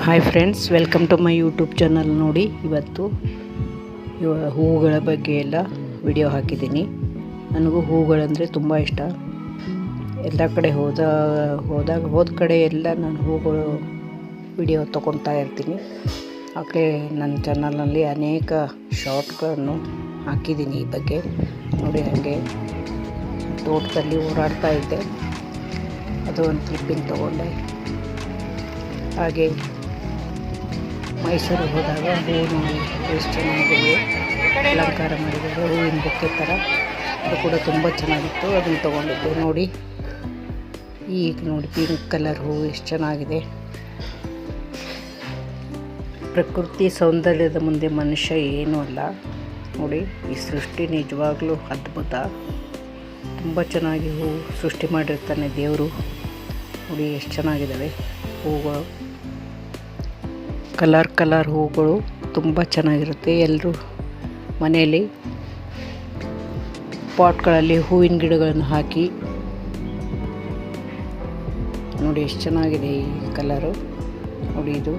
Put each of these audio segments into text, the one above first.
Hi friends welcome to my YouTube channel ನೋಡಿ. ಇವತ್ತು ಇವ- ಹೂಗಳ ಬಗ್ಗೆ ಎಲ್ಲ ವಿಡಿಯೋ ಹಾಕಿದ್ದೀನಿ. ನನಗೂ ಹೂವುಗಳಂದರೆ ತುಂಬ ಇಷ್ಟ. ಎಲ್ಲ ಕಡೆ ಹೋದ, ಹೋದಾಗ, ಹೋದ ಕಡೆ ಎಲ್ಲ ನಾನು ಹೂಗಳು ವಿಡಿಯೋ ತೊಗೊತಾ ಇರ್ತೀನಿ. ಆಗಲೇ ನನ್ನ ಚಾನಲ್ನಲ್ಲಿ ಅನೇಕ ಶಾರ್ಟ್ಗಳನ್ನು ಹಾಕಿದ್ದೀನಿ ಈ ಬಗ್ಗೆ. ನೋಡಿ ಹಾಗೆ ತೋಟದಲ್ಲಿ ಓಡಾಡ್ತಾ ಇದ್ದೆ. ಅದು ಒಂದು ಕ್ಲಿಪ್ಪಿಂಗ್ ತೊಗೊಂಡೆ. ಹಾಗೆ ಮೈಸೂರಿಗೆ ಹೋದಾಗ ಹೂವು ನೋಡಿ ಎಷ್ಟು ಚೆನ್ನಾಗಿದೆ, ಅಲಂಕಾರ ಮಾಡಿದ್ದಾರೆ, ಹೂವಿನ ಬೊಕ್ಕೆ ಥರ. ಅದು ಕೂಡ ತುಂಬ ಚೆನ್ನಾಗಿತ್ತು. ಅದನ್ನು ತೊಗೊಂಡಿದ್ದು. ನೋಡಿ, ಈಗ ನೋಡಿ ಪಿಂಕ್ ಕಲರ್ ಹೂವು ಎಷ್ಟು ಚೆನ್ನಾಗಿದೆ. ಪ್ರಕೃತಿ ಸೌಂದರ್ಯದ ಮುಂದೆ ಮನುಷ್ಯ ಏನೂ ಅಲ್ಲ. ನೋಡಿ, ಈ ಸೃಷ್ಟಿ ನಿಜವಾಗ್ಲೂ ಅದ್ಭುತ. ತುಂಬ ಚೆನ್ನಾಗಿ ಹೂವು ಸೃಷ್ಟಿ ಮಾಡಿರ್ತಾನೆ ದೇವರು. ನೋಡಿ, ಎಷ್ಟು ಚೆನ್ನಾಗಿದ್ದಾವೆ ಹೂವುಗಳು ಕಲರ್ ಕಲರ್ ಹೂಗಳು ತುಂಬ ಚೆನ್ನಾಗಿರುತ್ತೆ. ಎಲ್ಲರೂ ಮನೆಯಲ್ಲಿ ಪಾಟ್ಗಳಲ್ಲಿ ಹೂವಿನ ಗಿಡಗಳನ್ನು ಹಾಕಿ ನೋಡಿ ಎಷ್ಟು ಚೆನ್ನಾಗಿದೆ ಈ ಕಲರು. ನೋಡಿ ಇದು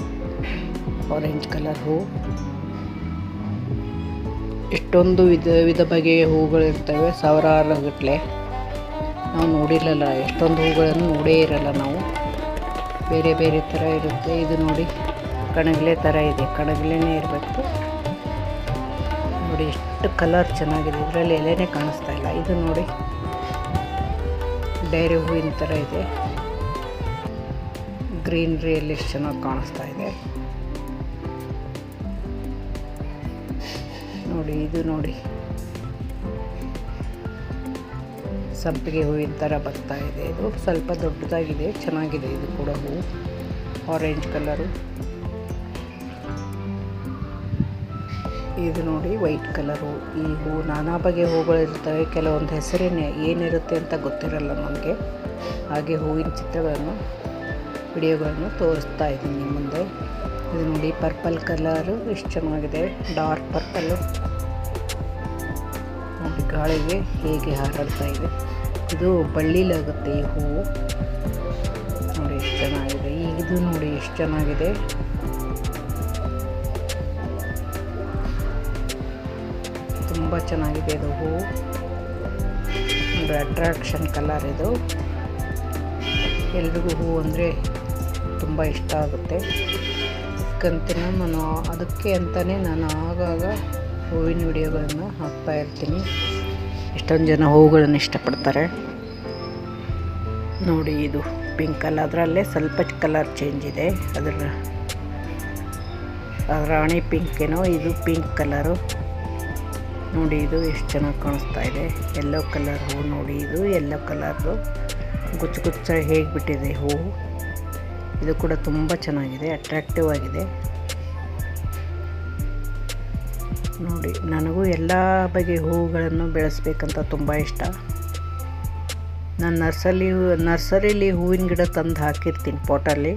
ಆರೆಂಜ್ ಕಲರ್ ಹೂ. ಎಷ್ಟೊಂದು ವಿಧ ವಿಧ ಬಗೆಯ ಹೂಗಳಿರ್ತವೆ ಸಾವಿರಾರು ಗಟ್ಟಲೆ ನಾವು ನೋಡಿರಲ್ಲ ಎಷ್ಟೊಂದು ಹೂಗಳನ್ನು ನೋಡೇ ಇರಲ್ಲ ನಾವು. ಬೇರೆ ಬೇರೆ ಥರ ಇರುತ್ತೆ. ಇದು ನೋಡಿ ಕಣಗಿಲೆ ಥರ ಇದೆ. ಕಣಗಿಲೆನೇ ಇರಬೇಕು. ನೋಡಿ ಎಷ್ಟು ಕಲರ್ ಚೆನ್ನಾಗಿದೆ. ಇದರಲ್ಲಿ ಎಲೆನೇ ಕಾಣಿಸ್ತಾ ಇಲ್ಲ. ಇದು ನೋಡಿ ಡೈರಿ ಹೂವಿನ ಥರ ಇದೆ. ಗ್ರೀನ್ರಿಯಲ್ಲಿ ಎಷ್ಟು ಚೆನ್ನಾಗಿ ಕಾಣಿಸ್ತಾ ಇದೆ. ನೋಡಿ, ಇದು ನೋಡಿ. ಸಂಪಿಗೆ ಹೂವಿನ ಥರ ಬರ್ತಾ ಇದೆ. ಇದು ಸ್ವಲ್ಪ ದೊಡ್ಡದಾಗಿದೆ. ಚೆನ್ನಾಗಿದೆ. ಇದು ಕೂಡ ಹೂವು ಆರೆಂಜ್ ಕಲರು ಇದು ನೋಡಿ ವೈಟ್ ಕಲರು. ಈ ಹೂವು ನಾನಾ ಬಗೆಯ ಹೂಗಳು ಇರ್ತವೆ ಕೆಲವೊಂದು ಹೆಸರೇನೆ ಏನಿರುತ್ತೆ ಅಂತ ಗೊತ್ತಿರಲ್ಲ ನಮಗೆ. ಹಾಗೆ ಹೂವಿನ ಚಿತ್ರಗಳನ್ನು, ವಿಡಿಯೋಗಳನ್ನು ತೋರಿಸ್ತಾ ಇದ್ದೀನಿ ಮುಂದೆ. ಇದು ನೋಡಿ ಪರ್ಪಲ್ ಕಲರು. ಎಷ್ಟು ಚೆನ್ನಾಗಿದೆ. ಡಾರ್ಕ್ ಪರ್ಪಲ್ಲು ನೋಡಿ ಗಾಳಿಗೆ ಹೇಗೆ ಹಾರಾಡ್ತಾ ಇದೆ. ಇದು ಬಳ್ಳಿಲಾಗುತ್ತೆ ಈ ಹೂವು. ನೋಡಿ ಎಷ್ಟು ಚೆನ್ನಾಗಿದೆ. ಇದು ನೋಡಿ ಎಷ್ಟು ಚೆನ್ನಾಗಿದೆ. ತುಂಬ ಚೆನ್ನಾಗಿದೆ ಇದು ಹೂವು ಒಂದು ಅಟ್ರಾಕ್ಷನ್ ಕಲರ್ ಇದು. ಎಲ್ರಿಗೂ ಹೂವು ಅಂದರೆ ತುಂಬ ಇಷ್ಟ ಆಗುತ್ತೆ. ಕಂತಿನ ನಾನು ಅದಕ್ಕೆ ಅಂತಲೇ ನಾನು ಆಗಾಗ ಹೂವಿನ ವಿಡಿಯೋಗಳನ್ನು ಹಾಕ್ತಾ ಇರ್ತೀನಿ. ಎಷ್ಟೊಂದು ಜನ ಹೂವುಗಳನ್ನು ಇಷ್ಟಪಡ್ತಾರೆ. ನೋಡಿ ಇದು ಪಿಂಕ್ ಕಲರ್ ಅದರಲ್ಲೇ ಸ್ವಲ್ಪ ಕಲರ್ ಚೇಂಜ್ ಇದೆ. ಅದರ ರಾಣಿ ಪಿಂಕ್ ಏನೋ, ಇದು ಪಿಂಕ್ ಕಲರು ನೋಡಿ ಇದು ಎಷ್ಟು ಚೆನ್ನಾಗಿ ಕಾಣಿಸ್ತಾ ಇದೆ. ಎಲ್ಲೋ ಕಲರ್ ಹೂವು ನೋಡಿ ಇದು. ಎಲ್ಲೋ ಕಲರ್ದು ಗುಚ್ಚು ಗುಚ್ಚ ಹೇಗೆ ಬಿಟ್ಟಿದೆ ಹೂವು ಇದು ಕೂಡ ತುಂಬ ಚೆನ್ನಾಗಿದೆ ಅಟ್ರಾಕ್ಟಿವ್ ಆಗಿದೆ. ನೋಡಿ, ನನಗೂ ಎಲ್ಲ ಬಗೆಯ ಹೂವುಗಳನ್ನು ಬೆಳೆಸ್ಬೇಕಂತ ತುಂಬ ಇಷ್ಟ. ನಾನು ನರ್ಸಲ್ಲಿ ನರ್ಸರಿಲಿ ಹೂವಿನ ಗಿಡ ತಂದು ಹಾಕಿರ್ತೀನಿ ಪಾಟಲ್ಲಿ.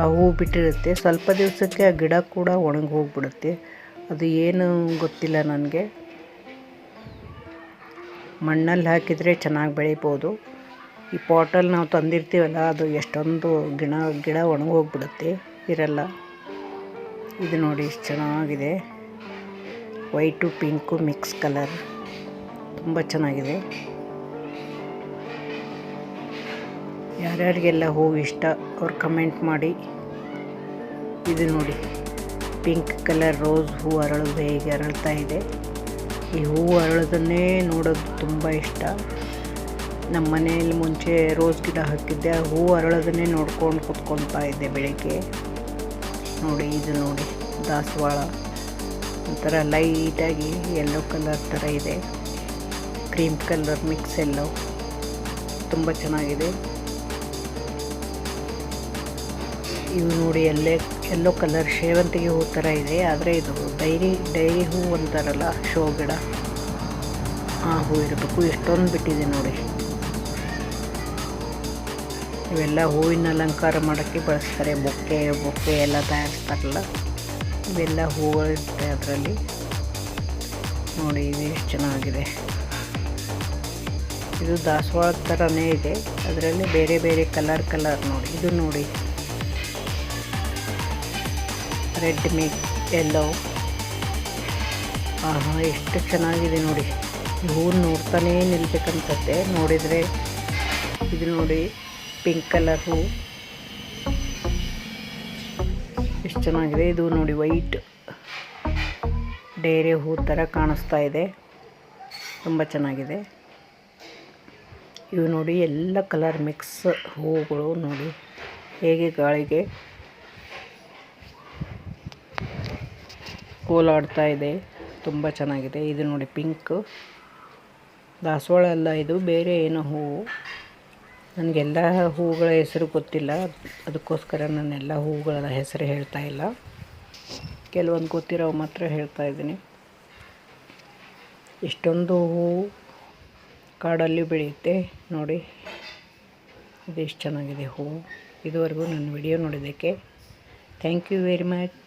ಆ ಹೂವು ಬಿಟ್ಟಿರುತ್ತೆ. ಸ್ವಲ್ಪ ದಿವಸಕ್ಕೆ ಆ ಗಿಡ ಕೂಡ ಒಣಗಿ ಹೋಗ್ಬಿಡುತ್ತೆ. ಅದು ಏನು ಗೊತ್ತಿಲ್ಲ ನನಗೆ. ಮಣ್ಣಲ್ಲಿ ಹಾಕಿದರೆ ಚೆನ್ನಾಗಿ ಬೆಳಿಬೋದು. ಈ ಪಾಟಲ್ಲಿ ನಾವು ತಂದಿರ್ತೀವಲ್ಲ, ಅದು ಎಷ್ಟೊಂದು ಗಿಡ ಗಿಡ ಒಣಗೋಗ್ಬಿಡುತ್ತೆ ಇರಲ್ಲ. ಇದು ನೋಡಿ ಇಷ್ಟು ಚೆನ್ನಾಗಿದೆ. White, pink mix colour. ತುಂಬ ಚೆನ್ನಾಗಿದೆ. ಯಾರ್ಯಾರಿಗೆಲ್ಲ ಹೂ ಇಷ್ಟ, ಅವ್ರು ಕಮೆಂಟ್ ಮಾಡಿ. ಇದು ನೋಡಿ, ಪಿಂಕ್ ಕಲರ್ ರೋಸ್ ಹೂ ಅರಳು ಹೇಗೆ ಅರಳ್ತಾ ಇದೆ. ಈ ಹೂವು ಅರಳೋದನ್ನೇ ನೋಡೋದು ತುಂಬ ಇಷ್ಟ. ನಮ್ಮ ಮನೆಯಲ್ಲಿ ಮುಂಚೆ ರೋಸ್ ಗಿಡ ಹಾಕಿದ್ದೆ ಆ ಹೂ ಅರಳೋದನ್ನೇ ನೋಡ್ಕೊಂಡು ಕುತ್ಕೊಳ್ತಾ ಇದ್ದೆ ಬೆಳಗ್ಗೆ. ನೋಡಿ, ಇದು ನೋಡಿ, ದಾಸವಾಳ. ಒಂಥರ ಲೈಟಾಗಿ ಎಲ್ಲೋ ಕಲರ್ ಥರ ಇದೆ. ಕ್ರೀಮ್ ಕಲರ್ ಮಿಕ್ಸ್ ಎಲ್ಲೋ ತುಂಬ ಚೆನ್ನಾಗಿದೆ. ಇವು ನೋಡಿ ಎಲ್ಲೇ, ಎಲ್ಲೋ ಕಲರ್ ಸೇವಂತಿಗೆ ಹೂ ಥರ ಇದೆ. ಆದರೆ ಇದು ಡೈರಿ ಡೈರಿ ಹೂ ಅಂತಾರಲ್ಲ ಶೋ ಗಿಡ ಆ ಹೂ ಇರಬೇಕು. ಎಷ್ಟೊಂದು ಬಿಟ್ಟಿದೆ ನೋಡಿ. ಇವೆಲ್ಲ ಹೂವಿನ ಅಲಂಕಾರ ಮಾಡೋಕ್ಕೆ ಬಳಸ್ತಾರೆ. ಬೊಕ್ಕೆ ಬೊಕ್ಕೆ ಎಲ್ಲ ತಯಾರಿಸ್ತಾರಲ್ಲ. ಇವೆಲ್ಲ ಹೂಗಳಿರುತ್ತೆ ಅದರಲ್ಲಿ. ನೋಡಿ, ಇದು ಎಷ್ಟು ಚೆನ್ನಾಗಿದೆ. ಇದು ದಾಸವಾಳ ಥರನೇ ಇದೆ. ಅದರಲ್ಲಿ ಬೇರೆ ಬೇರೆ ಕಲರ್ ಕಲರ್ ನೋಡಿ. ಇದು ನೋಡಿ. ರೆಡ್ ಮೀ ಎಲ್ಲೋ ಆಹಾ, ಎಷ್ಟು ಚೆನ್ನಾಗಿದೆ ನೋಡಿ. ಹೂವು ನೋಡ್ತಾನೇ ನಿಲ್ಬೇಕಂತತ್ತೆ ನೋಡಿದರೆ ಇದು ನೋಡಿ ಪಿಂಕ್ ಕಲರ್ ಹೂ ಎಷ್ಟು ಚೆನ್ನಾಗಿದೆ ಇದು ನೋಡಿ ವೈಟ್ ಡೇರೆ ಹೂ ಥರ ಕಾಣಿಸ್ತಾ ಇದೆ. ತುಂಬ ಚೆನ್ನಾಗಿದೆ. ಇವು ನೋಡಿ, ಎಲ್ಲ ಕಲರ್ ಮಿಕ್ಸ್ ಹೂಗಳು ನೋಡಿ. ಹೇಗೆ ಗಾಳಿಗೆ ಓಲಾಡ್ತಾ ಇದೆ. ತುಂಬ ಚೆನ್ನಾಗಿದೆ. ಇದು ನೋಡಿ ಪಿಂಕ್. ದಾಸವಾಳ ಅಲ್ಲ ಇದು. ಬೇರೆ ಏನೋ ಹೂವು. ನನಗೆಲ್ಲ ಹೂವುಗಳ ಹೆಸರು ಗೊತ್ತಿಲ್ಲ. ಅದಕ್ಕೋಸ್ಕರ ನಾನೆಲ್ಲ ಹೂವುಗಳ ಹೆಸರು ಹೇಳ್ತಾ ಇಲ್ಲ. ಕೆಲವೊಂದು ಗೊತ್ತಿರೋ ಮಾತ್ರ ಹೇಳ್ತಾ ಇದ್ದೀನಿ. ಇಷ್ಟೊಂದು ಹೂವು ಕಾಡಲ್ಲಿ ಬೆಳೆಯುತ್ತೆ. ನೋಡಿ. ಇದೆಷ್ಟು ಚೆನ್ನಾಗಿದೆ ಹೂವು ಇದುವರೆಗೂ ನನ್ನ ವಿಡಿಯೋ ನೋಡಿದ್ದಕ್ಕೆ ಥ್ಯಾಂಕ್ ಯು ವೆರಿ ಮಚ್.